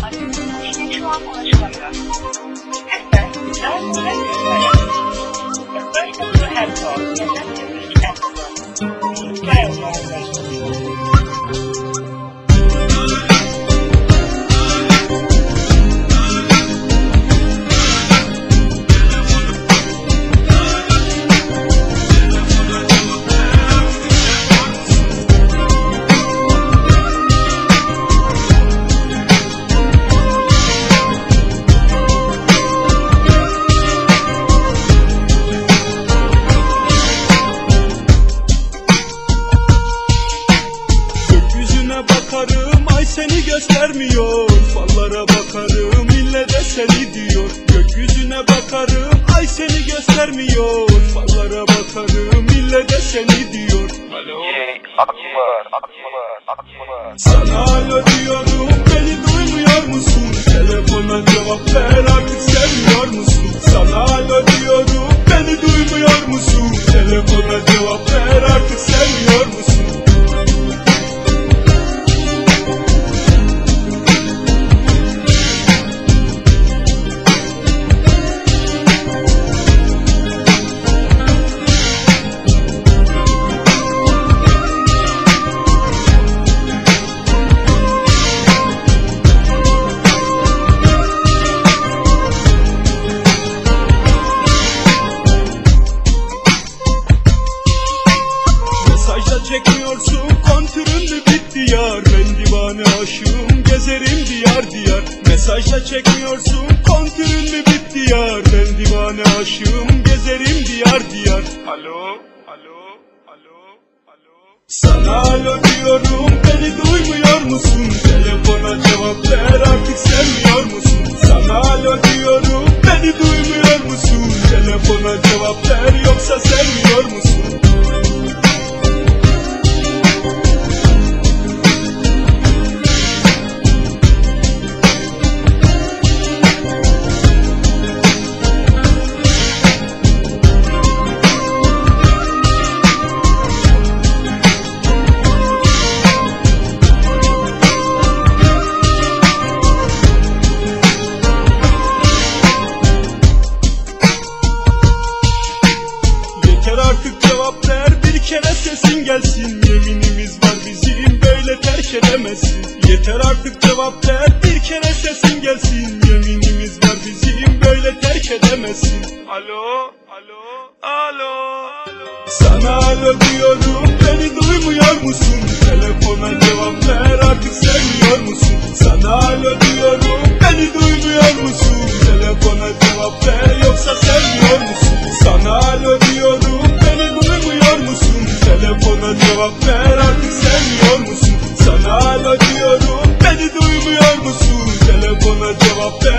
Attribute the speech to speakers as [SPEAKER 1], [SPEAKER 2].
[SPEAKER 1] 好的请您吃完饭再
[SPEAKER 2] 吃玩一玩 göstermiyor Fallara bakarım ille de seni diyor. Gökyüzüne bakarım ay seni göstermiyor. Fallara bakarım ille de seni diyor.
[SPEAKER 3] DJ Akbar, Akbar, Akbar.
[SPEAKER 2] Sana alo diyorum diyar diyar. Mesajda çekmiyorsun kontürün mü bitti yar Ben divane aşığım gezerim diyar diyar. Alo, alo, alo, alo. Sana alo diyorum beni duymuyor musun? Cevap ver. Bir kere sesin gelsin. Yeminimiz var bizim böyle terk edemezsin. Yeter artık cevap ver. Bir kere sesin gelsin. Yeminimiz var bizim böyle terk edemezsin. Alo, alo, alo, alo. Sana alo diyorum beni duymuyor musun? Telefona cevap ver ödüyorum Beni duymuyor musun? Telefona cevap ver